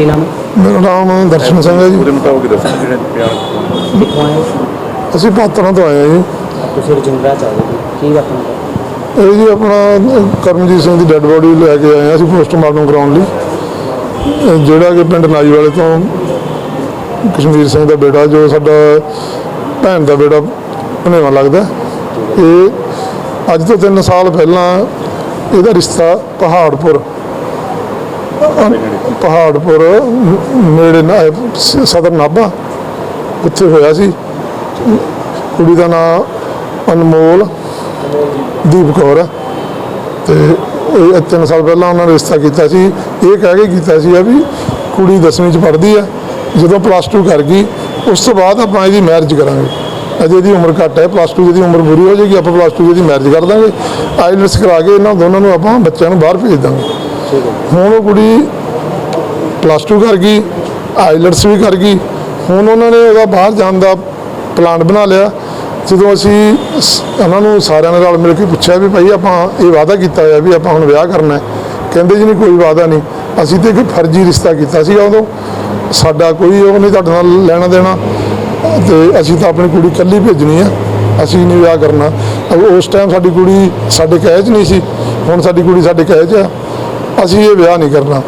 ਕੀ ਨਾਮ ਮੇਰਾ ਨਾਮ ਦਰਸ਼ਨ ਸਿੰਘ ਹੈ ਜੀ ਉਹਦੇ ਮੁਤਾਬਕ ਦੱਸੋ ਜਿਹੜੇ ਬਿਆਨ ਕਿੱਥੋਂ ਆਏ ਹੋ? ਅਸੀਂ ਪਾਤਰਾਂ ਤੋਂ ਆਏ ਹਾਂ ਜੀ ਤੁਸੀਂ ਰਜਿੰਦਰਾ ਚ ਆਏ ਹੋ। ਕੀ? ਇਹ ਜੀ ਆਪਣਾ ਅਹ, ਕਰਮਜੀਤ ਸਿੰਘ ਦੀ ਡੈੱਡ ਬੋਡੀ ਲੈ ਕੇ ਆਏ ਹਾਂ ਅਸੀਂ ਪੋਸਟਮਾਰਟਮ ਕਰਾਉਣ ਲਈ ਅਹ, ਜਿਹੜਾ ਕਿ ਪਿੰਡ ਨਾਈ ਵਾਲੇ ਤੋਂ ਕਸ਼ਮੀਰ ਸਿੰਘ ਦਾ ਬੇਟਾ ਜੋ ਸਾਡਾ ਭੈਣ ਦਾ ਬੇਟਾ ਭਨੇਵਾ ਲੱਗਦਾ ਇਹ ਅੱਜ ਤੋਂ 3 ਸਾਲ ਪਹਿਲਾਂ ਇਹਦਾ ਰਿਸ਼ਤਾ ਪਹਾੜਪੁਰ ਪਹਾੜਪੁਰ, ਨੇੜੇ ਨਾ, ਸਦਰ ਨਾਭਾ, ਉੱਥੇ ਹੋਇਆ ਸੀ। ਕੁੜੀ ਦਾ ਨਾਮ ਅਨਮੋਲ ਦੀਪ ਕੌਰ ਹੈ। ਤੇ ਇਹ ਤਿੰਨ ਸਾਲ ਪਹਿਲਾਂ ਉਹਨਾਂ ਨੇ ਰਿਸ਼ਤਾ ਕੀਤਾ ਸੀ। ਇਹ ਕਹਿ ਕੇ ਕੀਤਾ ਸੀ ਆ ਵੀ ਕੁੜੀ 10ਵੀਂ ਚ ਪੜ੍ਹਦੀ ਆ ਜਦੋਂ ਪਲੱਸ 2 ਕਰ ਗਈ, ਉਸ ਤੋਂ ਬਾਅਦ ਆਪਾਂ ਇਹਦੀ ਮੈਰਿਜ ਕਰਾਂਗੇ। ਅਜੇ ਇਹਦੀ ਉਮਰ ਘੱਟ ਹੈ। ਪਲੱਸ 2 ਜਿਹਦੀ ਉਮਰ ਬੁਰੀ ਹੋ ਜਾਏਗੀ, ਆਪਾਂ ਪਲੱਸ 2 ਜਿਹਦੀ ਮੈਰਿਜ ਕਰ ਦਾਂਗੇ। ਆਈਲੈਟਸ ਕਰਾ ਕੇ ਇਹਨਾਂ ਦੋਨਾਂ ਨੂੰ ਆਪਾਂ ਬੱਚਿਆਂ ਨੂੰ ਬਾਹਰ ਭੇਜ ਦਾਂਗੇ। ਹੁਣ ਉਹ ਕੁੜੀ ਪਲੱਸ 2 ਕਰ ਗਈ ਆਈਲੈਟਸ ਵੀ ਕਰ ਗਈ। ਹੁਣ ਉਹਨਾਂ ਨੇ ਉਹਦਾ ਬਾਹਰ ਜਾਣ ਦਾ ਪਲਾਨ ਬਣਾ ਲਿਆ। ਜਦੋਂ ਅਸੀਂ ਸ- ਉਹਨਾਂ ਨੂੰ ਸਾਰਿਆਂ ਨੇ ਰਲ ਮਿਲ ਕੇ ਪੁੱਛਿਆ ਵੀ ਭਾਈ ਆਪਾਂ ਇਹ ਵਾਅਦਾ ਕੀਤਾ ਹੋਇਆ ਵੀ ਆਪਾਂ ਹੁਣ ਵਿਆਹ ਕਰਨਾ ਹੈ। ਕਹਿੰਦੇ ਜੀ ਨਹੀਂ, ਕੋਈ ਵਾਅਦਾ ਨਹੀਂ। ਅਸੀਂ ਤੇ ਇੱਕ ਫਰਜ਼ੀ ਰਿਸ਼ਤਾ ਕੀਤਾ ਸੀਗਾ ਉਦੋਂ। ਸਾਡਾ ਕੋਈ ਉਹ ਨਹੀਂ ਤੁਹਾਡੇ ਨਾਲ ਲੈਣਾ ਦੇਣਾ। ਤੇ ਅਸੀਂ ਤਾਂ ਆਪਣੀ ਕੁੜੀ ਇਕੱਲੀ ਭੇਜਣੀ ਆ ਅਸੀਂ ਨਹੀਂ ਵਿਆਹ ਕਰਨਾ। ਉਸ ਟਾਈਮ ਸਾਡੀ ਕੁੜੀ ਸਾਡੇ ਕਹਿ 'ਚ ਨਹੀਂ ਸੀ। ਹੁਣ ਸਾਡੀ ਕੁੜੀ ਸਾਡੇ ਕਹਿ 'ਚ ਆ ਅਸੀਂ ਇਹ ਵਿਆਹ ਨਹੀਂ ਕਰਨਾ।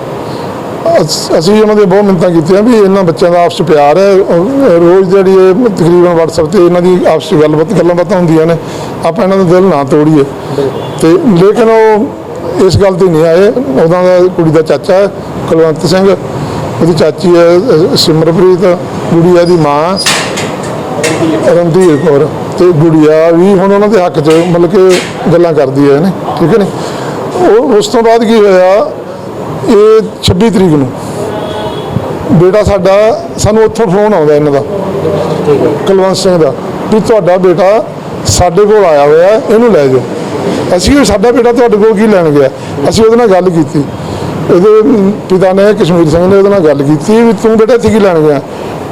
ਅਸ- ਅਸੀਂ ਉਹਨਾਂ ਦੇ ਬਹੁਤ ਮਿੰਤਾਂ ਕੀਤੀਆਂ ਵੀ ਇਹਨਾਂ ਬੱਚਿਆਂ ਦਾ ਆਪਸ 'ਚ ਪਿਆਰ ਹੈ। ਅਹ ਰੋਜ਼ ਜਿਹੜੀ ਇਹ ਤਕਰੀਬਨ WhatsApp ਤੇ ਇਹਨਾਂ ਦੀ ਆਪਸ 'ਚ ਗੱਲਬਾਤ, ਗੱਲਾਂ ਬਾਤਾਂ ਹੁੰਦੀਆਂ ਨੇ। ਆਪਾਂ ਇਹਨਾਂ ਦਾ ਦਿਲ ਨਾ ਤੋੜੀਏ। ਤੇ ਲੇਕਿਨ ਉਹ ਇਸ ਗੱਲ ਤੇ ਨਹੀਂ ਆਏ। ਉਹਦਾ ਦਾ ਕੁੜੀ ਦਾ ਚਾਚਾ ਹੈ, ਕੁਲਵੰਤ ਸਿੰਘ। ਉਹਦੀ ਚਾਚੀ ਹੈ, ਅਹ, ਸਿਮਰਪ੍ਰੀਤ। ਗੁੜੀਆ ਦੀ ਮਾਂ, ਰਣਧੀਰ ਕੌਰ। ਤੇ ਗੁੜੀਆ ਵੀ ਹੁਣ ਉਹਨਾਂ ਦੇ ਹੱਕ 'ਚ ਮਤਲਬ ਕਿ ਗੱਲਾਂ ਕਰਦੀ ਹੈ ਨੇ? ਠੀਕ ਹੈ ਨੇ? ਉਸ ਤੋਂ ਬਾਅਦ ਕੀ ਹੋਇਆ? ਇਹ 26 ਤਰੀਕ ਨੂੰ ਬੇਟਾ ਸਾਡਾ, ਸਾਨੂੰ ਉੱਥੋਂ ਫੋਨ ਆਉਂਦਾ ਇਹਨਾਂ ਦਾ, ਕੁਲਵੰਤ ਸਿੰਘ ਦਾ, ਵੀ ਤੁਹਾਡਾ ਬੇਟਾ ਸਾਡੇ ਕੋਲ ਆਇਆ ਹੋਇਆ, ਇਹਨੂੰ ਲੈ ਜਾਓ। ਅਸੀਂ ਕਿਹਾ, ਸਾਡਾ ਬੇਟਾ ਤੁਹਾਡੇ ਕੋਲ ਕੀ ਲੈਣ ਗਿਆ? ਅਸੀਂ ਉਹਦੇ ਨਾਲ ਗੱਲ ਕੀਤੀ। ਇਹਦੇ ਪਿਤਾ ਨੇ, ਕਸ਼ਮੀਰ ਸਿੰਘ ਨੇ ਉਹਦੇ ਨਾਲ ਗੱਲ ਕੀਤੀ ਵੀ ਤੂੰ ਬੇਟਾ ਇੱਥੇ ਕੀ ਲੈਣ ਗਿਆ?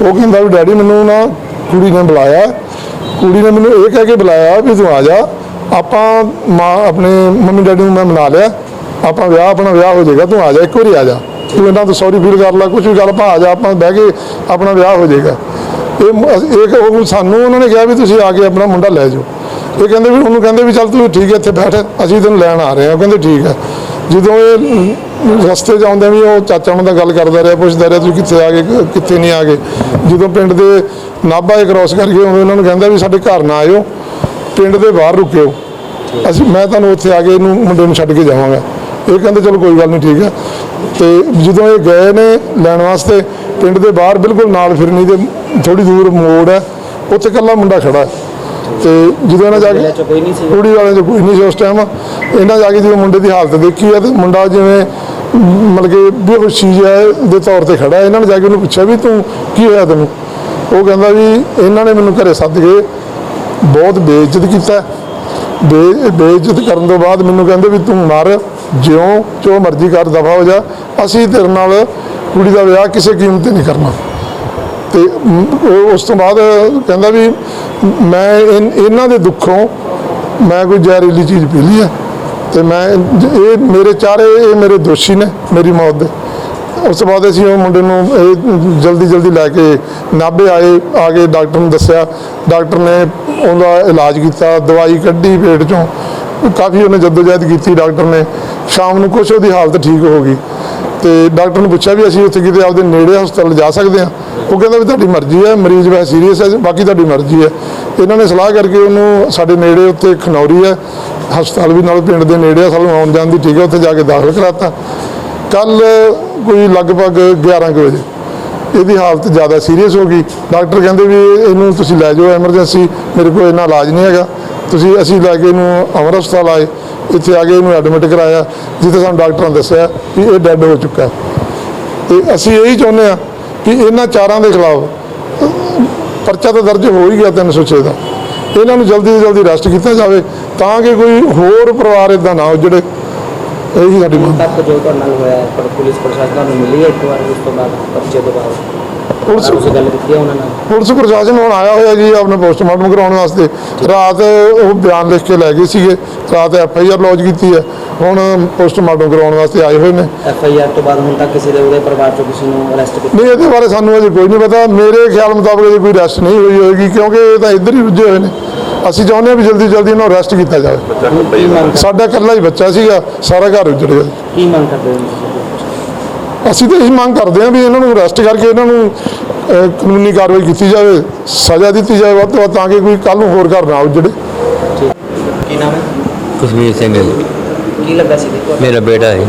ਉਹ ਕਹਿੰਦਾ ਵੀ, ਡੈਡੀ ਮੈਨੂੰ ਨਾ ਕੁੜੀ ਨੇ ਬੁਲਾਇਆ। ਕੁੜੀ ਨੇ ਮੈਨੂੰ ਇਹ ਕਹਿ ਕੇ ਬੁਲਾਇਆ ਵੀ ਤੂੰ ਆ ਜਾ। ਆਪਾਂ ਮਾਂ, ਆਪਣੇ ਮੰਮੀ ਡੈਡੀ ਨੂੰ ਮੈਂ ਮਨਾ ਲਿਆ। ਆਪਾਂ ਵਿਆਹ, ਆਪਣਾ ਵਿਆਹ ਹੋ ਜਾਏਗਾ, ਤੂੰ ਆ ਜਾ, ਇੱਕ ਵਾਰੀ ਆ ਜਾ। ਤੂੰ ਇਹਨਾਂ ਤੋਂ ਸੌਰੀ ਫੀਲ ਕਰ ਲੈ ਕੁਝ ਵੀ ਗੱਲ ਆਪਾਂ ਆ ਜਾ, ਆਪਾਂ ਬਹਿ ਕੇ ਆਪਣਾ ਵਿਆਹ ਹੋ ਜਾਏਗਾ। ਇਹ ਮ- ਇਹ ਉਹ ਸਾਨੂੰ ਉਹਨਾਂ ਨੇ ਕਿਹਾ ਵੀ ਤੁਸੀਂ ਆ ਕੇ ਆਪਣਾ ਮੁੰਡਾ ਲੈ ਜਾਓ। ਇਹ ਕਹਿੰਦੇ ਵੀ, ਉਹਨੂੰ ਕਹਿੰਦੇ ਵੀ ਚੱਲ ਤੂੰ ਠੀਕ ਹੈ, ਇੱਥੇ ਬੈਠ, ਅਸੀਂ ਤੈਨੂੰ ਲੈਣ ਆ ਰਹੇ ਹਾਂ। ਉਹ ਕਹਿੰਦੇ ਠੀਕ ਹੈ। ਜਦੋਂ ਇਹ ਰਸਤੇ 'ਚ ਆਉਂਦੇ ਵੀ ਉਹ ਚਾਚਾ ਉਹਨਾਂ ਦਾ ਗੱਲ ਕਰਦਾ ਰਿਹਾ, ਪੁੱਛਦਾ ਰਿਹਾ, ਤੁਸੀਂ ਕਿੱਥੇ ਆ ਗਏ, ਕਿ- ਕਿੱਥੇ ਨਹੀਂ ਆ ਗਏ। ਜਦੋਂ ਪਿੰਡ ਦੇ ਨਾਭਾ ਇਹ ਕ੍ਰਾਸ ਕਰਕੇ ਉਦੋਂ ਇਹਨਾਂ ਨੂੰ ਕਹਿੰਦਾ ਵੀ ਸਾਡੇ ਘਰ ਨਾ ਆਇਓ। ਪਿੰਡ ਦੇ ਬਾਹਰ ਰੁਕਿਓ। ਅਸੀਂ ਮੈਂ ਤੁਹਾਨੂੰ ਉੱਥੇ ਆ ਕੇ ਇਹਨੂੰ ਮੁੰਡੇ ਨੂੰ ਛੱਡ ਕੇ ਜਾਵਾਂਗਾ। ਇਹ ਕਹਿੰਦੇ ਚਲੋ ਕੋਈ ਗੱਲ ਨਹੀਂ ਠੀਕ ਹੈ। ਤੇ ਜਦੋਂ ਇਹ ਗਏ ਨੇ ਲੈਣ ਵਾਸਤੇ ਪਿੰਡ ਦੇ ਬਾਹਰ ਬਿਲਕੁਲ ਨਾਲ ਫਿਰਨੀ ਦੇ ਥੋੜੀ ਦੂਰ ਮੋੜ ਹੈ। ਉੱਥੇ ਇਕੱਲਾ ਮੁੰਡਾ ਖੜਾ ਹੈ। ਤੇ ਜਦੋਂ ਇਹਨਾਂ ਜਾ ਕੇ ਕੁੜੀ ਵਾਲਿਆਂ 'ਚ ਕੋਈ ਨਹੀਂ ਸੀ ਉਸ ਟਾਈਮ ਇਹਨਾਂ ਜਾ ਕੇ ਜਦੋਂ ਮੁੰਡੇ ਦੀ ਹਾਲਤ ਦੇਖੀ ਹੈ ਤੇ ਮੁੰਡਾ ਜਿਵੇਂ ਮਤਲਬ ਕਿ ਬੇਹੋਸ਼ੀ ਜਿਹਾ ਦੇ ਤੌਰ ਤੇ ਖੜਾ। ਇਹਨਾਂ ਨੇ ਜਾ ਕੇ ਉਹਨੂੰ ਪੁੱਛਿਆ ਵੀ ਤੂੰ ਕੀ ਹੋਇਆ ਤੈਨੂੰ? ਉਹ ਕਹਿੰਦਾ ਵੀ ਇਹਨਾਂ ਨੇ ਮੈਨੂੰ ਘਰੇ ਸੱਦ ਕੇ ਬਹੁਤ ਬੇਇੱਜ਼ਤ ਕੀਤਾ। ਬੇ, ਬੇਇੱਜ਼ਤ ਕਰਨ ਤੋਂ ਬਾਅਦ ਮੈਨੂੰ ਕਹਿੰਦੇ ਵੀ ਤੂੰ ਮਰ, ਜਿਉਂ ਜੋ ਮਰਜ਼ੀ ਕਰ ਦਫਾ ਹੋ ਜਾ। ਅਸੀਂ ਤੇਰੇ ਨਾਲ ਕੁੜੀ ਦਾ ਵਿਆਹ ਕਿਸੇ ਕੀਮਤ ਤੇ ਨਹੀਂ ਕਰਨਾ। ਤੇ ਉਹ ਉਸ ਤੋਂ ਬਾਅਦ ਕਹਿੰਦਾ ਵੀ ਮੈਂ ਇਨ- ਇਹਨਾਂ ਦੇ ਦੁੱਖੋਂ ਮੈਂ ਕੋਈ ਜ਼ਹਿਰੀਲੀ ਚੀਜ਼ ਪੀ ਲਈ ਹੈ। ਤੇ ਮੈਂ, ਇਹ ਮੇਰੇ ਚਾਰੇ, ਇਹ ਮੇਰੇ ਦੋਸ਼ੀ ਨੇ, ਮੇਰੀ ਮੌਤ ਦੇ। ਉਸ ਤੋਂ ਬਾਅਦ ਅਸੀਂ ਉਹ ਮੁੰਡੇ ਨੂੰ ਇਹ ਜਲਦੀ ਜਲਦੀ ਲੈ ਕੇ ਨਾਭੇ ਆਏ, ਆ ਕੇ ਡਾਕਟਰ ਨੂੰ ਦੱਸਿਆ। ਡਾਕਟਰ ਨੇ ਉਹਦਾ ਇਲਾਜ ਕੀਤਾ, ਦਵਾਈ ਕੱਢੀ ਪੇਟ ਚੋਂ। ਕਾਫੀ ਉਹਨੇ ਜਦੋਜਹਿਦ ਕੀਤੀ ਡਾਕਟਰ ਨੇ। ਸ਼ਾਮ ਨੂੰ ਕੁਛ ਉਹਦੀ ਹਾਲਤ ਠੀਕ ਹੋ ਗਈ। ਤੇ ਡਾਕਟਰ ਨੂੰ ਪੁੱਛਿਆ ਵੀ ਅਸੀਂ ਉੱਥੇ ਕਿਤੇ ਆਪਦੇ ਨੇੜੇ ਹਸਪਤਾਲ ਜਾ ਸਕਦੇ ਹਾਂ? ਉਹ ਕਹਿੰਦਾ ਵੀ ਤੁਹਾਡੀ ਮਰਜ਼ੀ ਹੈ, ਮਰੀਜ਼ ਵੈ ਸੀਰੀਅਸ ਹੈ, ਬਾਕੀ ਤੁਹਾਡੀ ਮਰਜ਼ੀ ਹੈ। ਇਹਨਾਂ ਨੇ ਸਲਾਹ ਕਰਕੇ ਉਹਨੂੰ ਸਾਡੇ ਨੇੜੇ ਉੱਥੇ ਖਨੌਰੀ ਹੈ। ਹਸਪਤਾਲ ਵੀ ਨਾਲ ਪਿੰਡ ਦੇ ਨੇੜੇ ਆ, ਸਾਨੂੰ ਆਉਣ ਜਾਣ ਦੀ ਠੀਕ ਹੈ, ਉੱਥੇ ਜਾ ਕੇ ਦਾਖਲ ਕਰਾਤਾ। ਕੱਲ ਕੋਈ ਲਗਭਗ 11 ਕੁ ਵਜੇ। ਇਹਦੀ ਹਾਲਤ ਜ਼ਿਆਦਾ ਸੀਰੀਅਸ ਹੋ ਗਈ। ਡਾਕਟਰ ਕਹਿੰਦੇ ਵੀ ਇਹਨੂੰ ਤੁਸੀਂ ਲੈ ਜਾਓ ਐਮਰਜੈਂਸੀ ਮੇਰੇ ਕੋਲ ਇੰਨਾ ਇਲਾਜ ਨਹੀਂ ਹੈਗਾ। ਤੁਸੀਂ, ਅਸੀਂ ਲੈ ਕੇ ਇਹਨੂੰ ਅਮਰ ਹਸਪਤਾਲ ਆਏ। ਇੱਥੇ ਆ ਕੇ ਇਹਨੂੰ ਐਡਮਿਟ ਕਰਾਇਆ, ਜਿੱਥੇ ਸਾਨੂੰ ਡਾਕਟਰਾਂ ਨੇ ਦੱਸਿਆ ਵੀ ਇਹ ਡੈੱਡ ਹੋ ਚੁੱਕਾ ਹੈ। ਤੇ ਅਸੀਂ ਇਹੀ ਚਾਹੁੰਦੇ ਆ ਕਿ ਇਹਨਾਂ ਚਾਰਾਂ ਦੇ ਖਿਲਾਫ, ਪਰਚਾ ਤਾਂ ਦਰਜ ਹੋ ਹੀ ਗਿਆ 306 ਦਾ। ਇਹਨਾਂ ਨੂੰ ਜਲਦੀ ਤੋਂ ਜਲਦੀ ਅਰੈਸਟ ਕੀਤਾ ਜਾਵੇ, ਤਾਂ ਕਿ ਕੋਈ ਹੋਰ ਪਰਿਵਾਰ ਇਦਾਂ ਨਾ ਹੋ ਜਿਹੜੇ ਇਹੀ ਸਾਡੀ ਮੰਗ ਤੱਕ ਜੋ ਤੁਹਾਡੇ ਨਾਲ ਹੋਇਆ ਹੈ, ਪਰ ਪੁਲਿਸ ਪ੍ਰਸ਼ਾਸਨ ਨੂੰ ਮਿਲੀ ਹੈ ਇੱਕ ਵਾਰ ਉਸ ਤੋਂ ਬਾਅਦ ਪਰਚੇ ਤੋਂ ਬਾਅਦ ਪੁਲਿਸ ਤੁਸੀਂ ਗੱਲ ਕੀਤੀ ਹੈ ਉਹਨਾਂ ਨਾਲ? ਪੁਲਿਸ ਪ੍ਰਸ਼ਾਸਨ ਹੁਣ ਆਇਆ ਹੋਇਆ ਜੀ ਆਪਣੇ ਪੋਸਟਮਾਰਟਮ ਕਰਾਉਣ ਵਾਸਤੇ। ਰਾਤ ਉਹ ਬਿਆਨ ਲਿਖ ਕੇ ਲੈ ਗਏ ਸੀਗੇ। ਰਾਤ ਐਫ ਆਈ ਆਰ ਲੌਜ ਕੀਤੀ ਹੈ। ਹੁਣ ਪੋਸਟਮਾਰਟਮ ਕਰਾਉਣ ਵਾਸਤੇ ਆਏ ਹੋਏ ਨੇ। ਐਫ ਆਈ ਆਰ ਤੋਂ ਬਾਅਦ ਹੁਣ ਤੱਕ ਕਿਸੇ ਦੇ ਉਹਦੇ ਪਰਿਵਾਰ ਚੋਂ ਕਿਸੇ ਨੂੰ ਅਰੈਸਟ ਕੀਤਾ? ਨਹੀਂ ਇਹਦੇ ਬਾਰੇ ਸਾਨੂੰ ਅਜੇ ਕੋਈ ਨਹੀਂ ਪਤਾ। ਮੇਰੇ ਖਿਆਲ ਮੁਤਾਬਕ ਅਜੇ ਕੋਈ ਅਰੈਸਟ ਨਹੀਂ ਹੋਈ ਹੋਏਗੀ ਕਿਉਂਕਿ ਇਹ ਤਾਂ ਇੱਧਰ ਹੀ ਰੁੱਝੇ ਹੋਏ ਨੇ। ਅਸੀਂ ਚਾਹੁੰਦੇ ਹਾਂ ਵੀ ਜਲਦੀ ਜਲਦੀ ਇਹਨਾਂ ਨੂੰ ਅਰੈਸਟ ਕੀਤਾ ਜਾਵੇ। ਸਾਡਾ ਇਕੱਲਾ ਹੀ ਬੱਚਾ ਸੀਗਾ ਸਾਰਾ ਘਰ ਉੱਜੜ ਗਿਆ। ਕੀ ਮੰਗ ਕਰਦੇ ਹੋ ਤੁਸੀਂ? ਅਸੀਂ ਤਾਂ ਇਹੀ ਮੰਗ ਕਰਦੇ ਹਾਂ ਵੀ ਇਹਨਾਂ ਨੂੰ ਅਰੈਸਟ ਕਰਕੇ ਇਹਨਾਂ ਨੂੰ ਕਾਨੂੰਨੀ ਕਾਰਵਾਈ ਕੀਤੀ ਜਾਵੇ ਸਜ਼ਾ ਦਿੱਤੀ ਜਾਵੇ ਵੱਧ ਤੋਂ ਵੱਧ ਤਾਂ ਕਿ ਕੋਈ ਕੱਲ ਨੂੰ ਹੋਰ ਘਰ ਨਾ ਉੱਜੜੇ। ਕੀ ਨਾਮ ਹੈ? ਕਸ਼ਮੀਰ ਸਿੰਘ ਹੈ ਜੀ। ਕੀ ਲੱਗਾ ਸੀ? ਦੇਖੋ ਮੇਰਾ ਬੇਟਾ ਹੈ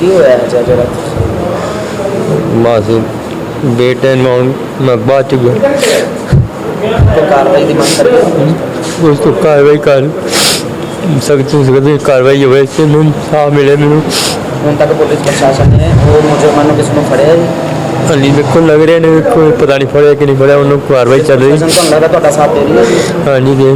ਕੀ ਹੋਇਆ ਹੈ ਜਿਹੜਾ ਜਿਹੜਾ ਮਾਸੂਮ ਬੇਟੇ ਨੂੰ ਮੈਂ ਬਾਅਦ ਚ ਗਿਆ। ਕਾਰਵਾਈ ਦੀ ਮੰਗ ਕਰ ਉਸ ਤੋਂ ਕਾਰਵਾਈ ਕਰ ਸਖਤ ਤੋਂ ਸਖਤ ਕਾਰਵਾਈ ਹੋਵੇ ਤੇ ਮੈਨੂੰ ਸਾਹ ਮਿਲੇ ਮੈਨੂੰ। ਹੁਣ ਤੱਕ ਪੁਲਿਸ ਪ੍ਰਸ਼ਾਸਨ ਨੇ ਉਹ ਨੌਜਵਾਨ ਨੂੰ ਕਿਸ ਨੂੰ ਫੜਿਆ ਹੈ ਜੀ? ਹਾਲੀ ਵੇਖੋ ਲੱਗ ਰਿਹਾ ਨੇ ਕੋਈ ਪਤਾ ਨਹੀਂ ਫੜਿਆ ਕਿ ਨਹੀਂ ਫੜਿਆ ਉਹਨੂੰ ਕਾਰਵਾਈ ਚੱਲ ਰਹੀ। ਪ੍ਰਸ਼ਾਸਨ ਤੁਹਾਨੂੰ ਲੱਗਦਾ ਤੁਹਾਡਾ ਸਾਥ ਦੇ ਰਹੀ ਹੈ ਜੀ? ਹਾਂਜੀ ਦੇ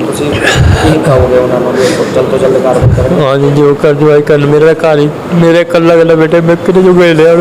ਤੁਸੀਂ ਕੀ ਕਹੋਗੇ ਉਹਨਾਂ ਨੂੰ ਜਲਦ ਤੋਂ ਜਲਦ ਕਾਰਵਾਈ ਕਰਨ ਹਾਂਜੀ ਜੋ ਕਰ ਦਵਾਈ ਕਰਨ ਮੇਰਾ ਘਰ ਹੀ ਮੇਰੇ ਇਕੱਲਾ ਇਕੱਲਾ ਬੇਟੇ ਮੈਂ ਕਿਹਨੇ ਜੋ ਗਏ ਲਿਆ